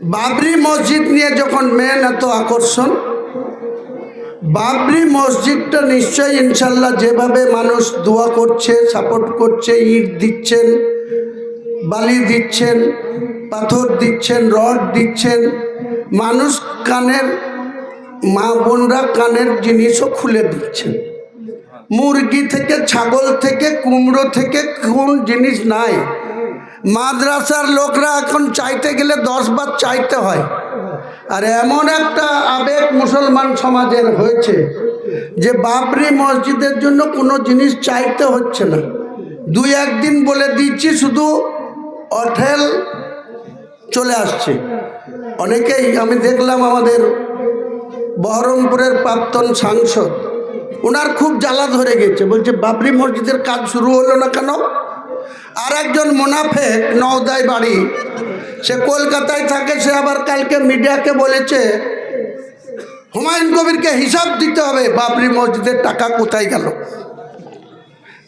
বাবরি মসজিদ নিয়ে যখন মেন এত আকর্ষণ, বাবরি মসজিদটা নিশ্চয়ই ইনশাল্লাহ যেভাবে মানুষ দোয়া করছে সাপোর্ট করছে, ইট দিচ্ছেন, বালি দিচ্ছেন, পাথর দিচ্ছেন, রড দিচ্ছেন, মানুষ কানের, মা বোনরা কানের জিনিসও খুলে দিচ্ছেন। মুরগি থেকে ছাগল থেকে কুমড়ো থেকে কোন জিনিস নাই। মাদ্রাসার লোকরা এখন চাইতে গেলে দশ বার চাইতে হয়। আর এমন একটা আবেগ মুসলমান সমাজের হয়েছে যে বাবরি মসজিদের জন্য কোনো জিনিস চাইতে হচ্ছে না। দুই একদিন বলে দিচ্ছি, শুধু অঠেল চলে আসছে। অনেকেই, আমি দেখলাম আমাদের বহরমপুরের প্রাক্তন সাংসদ ওনার খুব জ্বালা ধরে গেছে। বলছে, বাবরি মসজিদের কাজ শুরু হলো না কেন? আর একজন মোনাফেক নওদায় বাড়ি। সে কলকাতায় থাকে, সে আবার কালকে মিডিয়াকে বলেছে, হুমায়ুন কবিরকে হিসাব দিতে হবে, বাবরি মসজিদের টাকা কোথায় গেল?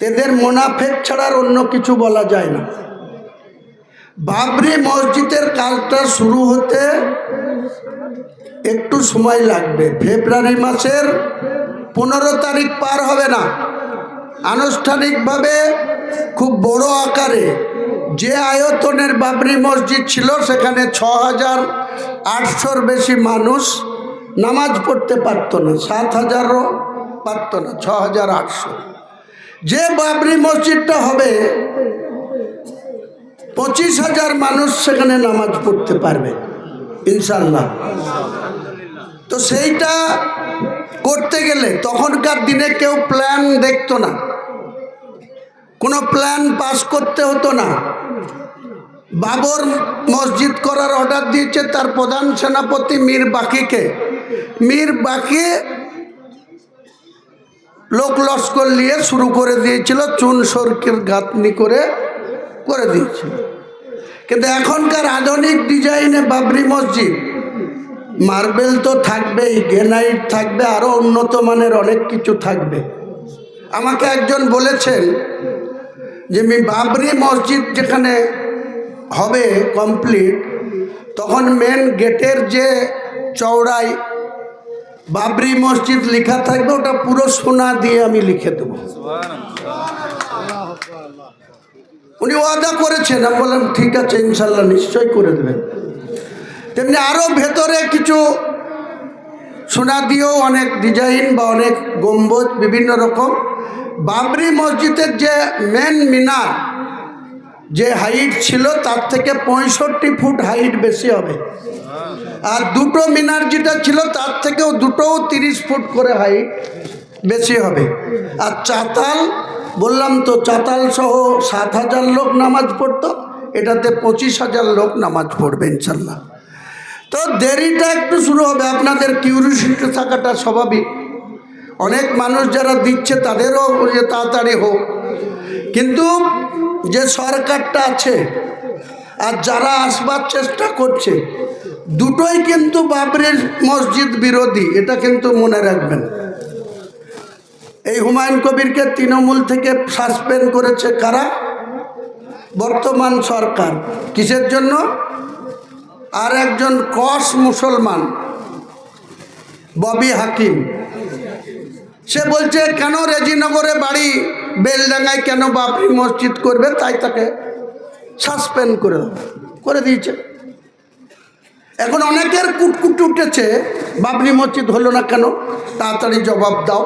এদের মোনাফেক ছাড়ার অন্য কিছু বলা যায় না। বাবরি মসজিদের কাজটা শুরু হতে একটু সময় লাগবে। ফেব্রুয়ারি মাসের পনেরো তারিখ পার হবে না। আনুষ্ঠানিকভাবে খুব বড় আকারে যে আয়তনের বাবরি মসজিদ ছিল, সেখানে ছ হাজার আটশোর বেশি মানুষ নামাজ পড়তে পারতো না সাত হাজারও পারতো না ছ হাজার আটশো। যে বাবরি মসজিদটা হবে, পঁচিশ হাজার মানুষ সেখানে নামাজ পড়তে পারবে ইনশাল্লাহ তো সেইটা করতে গেলে তখনকার দিনে কেউ প্ল্যান দেখতো না। কোনো প্ল্যান পাস করতে হতো না। বাবর মসজিদ করার অর্ডার দিয়েছে তার প্রধান সেনাপতি মীর বাকিকে। মীর বাকি লোক লস্কর নিয়ে শুরু করে দিয়েছিল, চুন সরকির গাঁথনি করে করে দিয়েছিল। কিন্তু এখনকার আধুনিক ডিজাইনে বাবরি মসজিদ মার্বেল তো থাকবেই, গ্রেনাইট থাকবে আরও উন্নত মানের অনেক কিছু থাকবে। আমাকে একজন বলেছেন যে আমি বাবরি মসজিদ যেখানে হবে কমপ্লিট তখন মেন গেটের যে চওড়াই বাবরি মসজিদ লেখা থাকবে, ওটা পুরো সোনা দিয়ে আমি লিখে দেবো। উনি ওয়াদা করেছেন, আমি বললাম, ঠিক আছে, ইনশাল্লাহ নিশ্চয় করে দেবেন। তেমনি আরও ভেতরে কিছু সোনা দিয়েও অনেক ডিজাইন বা অনেক গম্বুজ বিভিন্ন রকম। বাবরি মসজিদের যে মেন মিনার, যে হাইট ছিল তার থেকে পঁয়ষট্টি ফুট হাইট বেশি হবে। আর দুটো মিনার যেটা ছিল তার থেকেও দুটোও তিরিশ ফুট করে হাইট বেশি হবে। আর চাতাল, বললাম তো চাতাল সহ সাত হাজার লোক নামাজ পড়তো, এটাতে পঁচিশ হাজার লোক নামাজ পড়বে ইনশাল্লাহ। তো দেরিটা একটু শুরু হবে, আপনাদের কিউরিসিটি থাকাটা স্বাভাবিক। অনেক মানুষ যারা দিচ্ছে তাদেরও যে তাড়াতাড়ি হোক। কিন্তু যে সরকারটা আছে আর যারা আসবার চেষ্টা করছে, দুটোই কিন্তু বাবরের মসজিদ বিরোধী, এটা কিন্তু মনে রাখবেন। এই হুমায়ুন কবিরকে তৃণমূল থেকে সাসপেন্ড করেছে কারা? বর্তমান সরকার। কিসের জন্য? আর একজন কস মুসলমান, ববি হাকিম। সে বলছে, কেন রেজিনগরে বাড়ি বেলডাঙ্গায় কেন বাবরি মসজিদ করবে? তাই তাকে সাসপেন্ড করে করে দিয়েছে। এখন অনেকের কুটকুট উঠেছে বাবরি মসজিদ হলো না কেন? তাড়াতাড়ি জবাব দাও।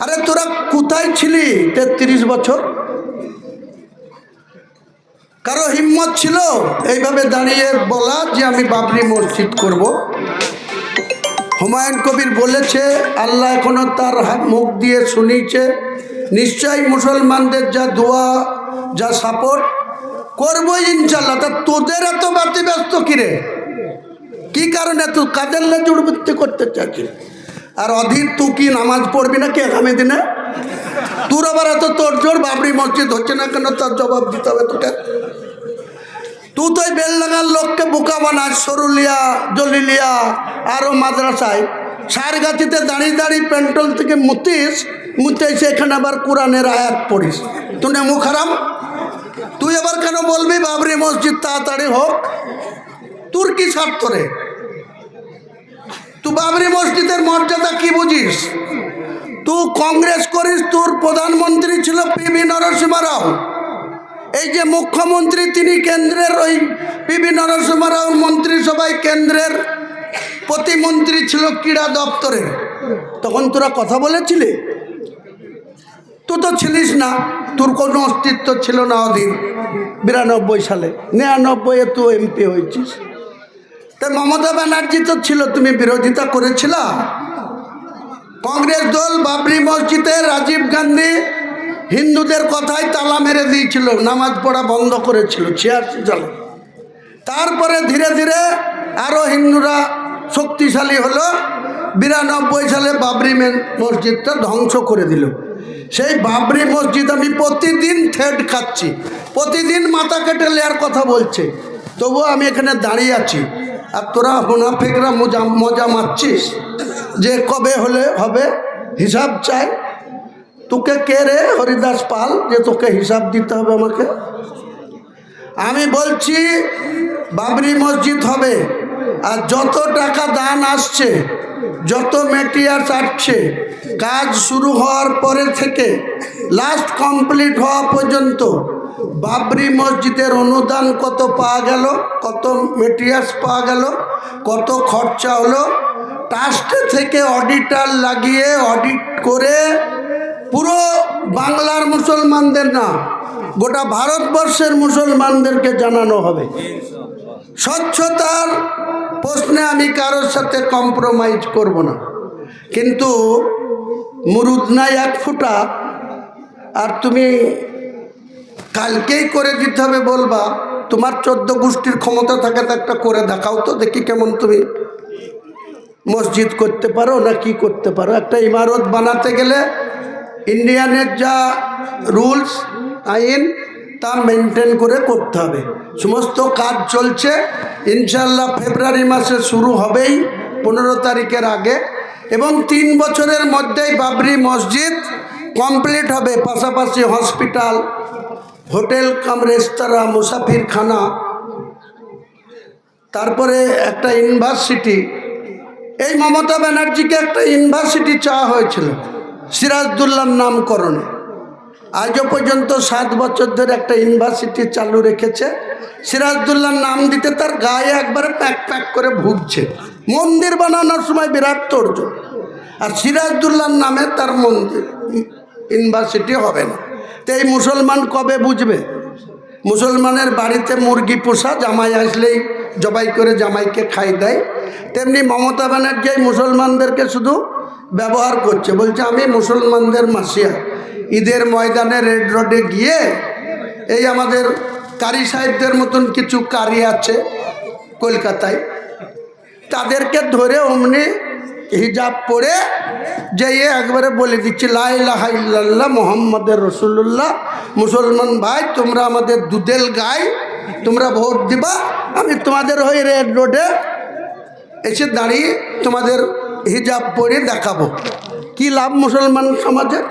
আরে, তোরা কোথায় ছিলি তেত্রিশ বছর? কারও হিম্মত ছিল? এইভাবে দাঁড়িয়ে বলা যে আমি বাবরি মসজিদ করব। হুমায়ুন কবির বলেছে, আল্লাহ এখনও তার মুখ দিয়ে শুনিয়েছে, নিশ্চয়ই মুসলমানদের যা দোয়া, যা সাপোর্ট করব ইনশাল্লাহ তা তোদের এত ব্যস্ত কিরে? কি কারণে? তুই কাদের লে করতে চাচ্ছিস আর অধীর তুই কি নামাজ পড়বি না কে আগামী দিনে? তোর আবার এত তোর জোর, বাবরি মসজিদ হচ্ছে না কেন? তার জবাব দিতে হবে তোকে। তুই তো ওই বেলডাঙ্গার লোককে বোকা বানাস, সরুলিয়া, জলিলিয়া আরও মাদ্রাসায়। সারগাছিতে দাঁড়িয়ে দাঁড়িয়ে পেন্ট্রোল থেকে মুতিস মুতে এসে এখানে আবার কোরআনের আয়াত পড়িস। তুই মুখ হারাম? তুই আবার কেন বলবি, বাবরি মসজিদ তাড়াতাড়ি হোক? তোর কি স্বার্থ রে? মর্যাদা কি বুঝিস? তুই কংগ্রেস করিস, তোর প্রধানমন্ত্রী ছিল পিবি নরসিংহ রাও এই যে মুখ্যমন্ত্রী, তিনি কেন্দ্রের ওই পিবি নরসিংহ রাওর মন্ত্রিসভায় কেন্দ্রের প্রতিমন্ত্রী ছিল ক্রীড়া দপ্তরের। তখন তোরা কথা বলেছিলি? তুই তো ছিলিস না, তোর কোনো অস্তিত্ব ছিল না অধীন বিরানব্বই সালে। নিরানব্বইয়ে তুই এমপি হয়েছিস। তাই মমতা ব্যানার্জি তো ছিল, তুমি বিরোধিতা করেছিলা। কংগ্রেস দল বাবরি মসজিদে রাজীব গান্ধী হিন্দুদের কথায় তালা মেরে দিয়েছিল, নামাজ পড়া বন্ধ করেছিল ছিয়াশি সালে তারপরে ধীরে ধীরে আরও হিন্দুরা শক্তিশালী হলো, বিরানব্বই সালে বাবরি মসজিদটা ধ্বংস করে দিল। সেই বাবরি মসজিদ আমি প্রতিদিন থ্রেড খাচ্ছি, প্রতিদিন মাথা কেটে নেওয়ার কথা বলছে, তবুও আমি এখানে দাঁড়িয়ে আছি। আর তোরা মুনাফেকরা মজা মজা মারছিস। যে কবে হলে হবে হিসাব চাই। তোকে কে রে হরিদাস পাল যে তোকে হিসাব দিতে হবে আমাকে? আমি বলছি, বাবরি মসজিদ হবে আর যত টাকা দান আসছে, যত মেটিরিয়ালস আসছে, কাজ শুরু হওয়ার পরে থেকে লাস্ট কমপ্লিট হওয়া পর্যন্ত বাবরি মসজিদের অনুদান কত পাওয়া গেল? কত মেটেরিয়ালস পাওয়া গেল? কত খরচা হলো? ট্রাস্ট থেকে অডিটার লাগিয়ে অডিট করে পুরো বাংলার মুসলমানদের না, গোটা ভারতবর্ষের মুসলমানদেরকে জানানো হবে। স্বচ্ছতার প্রশ্নে আমি কারোর সাথে কম্প্রোমাইজ করব না। কিন্তু মুরুদ নাই এক ফুটা, আর তুমি কালকেই করে দিতে হবে বলবা, তোমার চোদ্দ গোষ্ঠীর ক্ষমতা থাকে তো একটা করে দেখাও তো, দেখি কেমন তুমি মসজিদ করতে পারো না কি করতে পারো। একটা ইমারত বানাতে গেলে ইন্ডিয়ানের যা রুলস, আইন, তা মেনটেন করে করতে হবে। সমস্ত কাজ চলছে ইনশাল্লাহ ফেব্রুয়ারি মাসে শুরু হবেই, পনেরো তারিখের আগে। এবং তিন বছরের মধ্যেই বাবরি মসজিদ কমপ্লিট হবে, পাশাপাশি হসপিটাল হোটেল কাম রেস্তোরাঁ, মুসাফিরখানা, তারপরে একটা ইউনিভার্সিটি। এই মমতা ব্যানার্জিকে একটা ইউনিভার্সিটি চাওয়া হয়েছিল সিরাজদুল্লার নামকরণে। আজও পর্যন্ত সাত বছর ধরে একটা ইউনিভার্সিটি চালু রেখেছে। সিরাজদুল্লার নাম দিতে তার গায়ে একবারে প্যাক প্যাক করে ভুগছে। মন্দির বানানোর সময় বিরাট তোর্য আর সিরাজদুল্লার নামে তার মন্দির, ইউনিভার্সিটি হবে না। তো এই মুসলমান কবে বুঝবে? মুসলমানের বাড়িতে মুরগি পোষা, জামাই আসলেই জবাই করে জামাইকে খাই দেয়। তেমনি মমতা ব্যানার্জি মুসলমানদেরকে শুধু ব্যবহার করছে। বলছে, আমি মুসলমানদের মাসিয়া। ঈদের ময়দানে রেড রোডে গিয়ে এই আমাদের কারি সাহেবদের মতন কিছু কারি আছে কলকাতায়। তাদেরকে ধরে অমনি হিজাব পরে যেয়ে একবারে বলে দিচ্ছি লাইল্লাহ মোহাম্মদের রসুল্লাহ মুসলমান ভাই, তোমরা আমাদের দুধেল গাই, তোমরা ভোট দিবা, আমি তোমাদের হয়ে রেড রোডে এসে দাঁড়িয়ে তোমাদের হিজাব পরে দেখাবো। কি লাভ মুসলমান সমাজের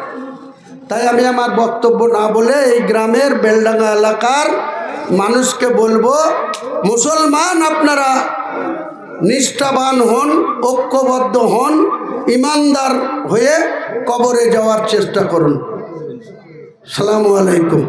তাই আমি আমার বক্তব্য না বলে এই গ্রামের বেলডাঙ্গা এলাকার মানুষকে বলব, মুসলমান আপনারা নিষ্ঠাবান হন ঐক্যবদ্ধ হন ইমানদার হয়ে কবরে যাওয়ার চেষ্টা করুন। সালামু আলাইকুম।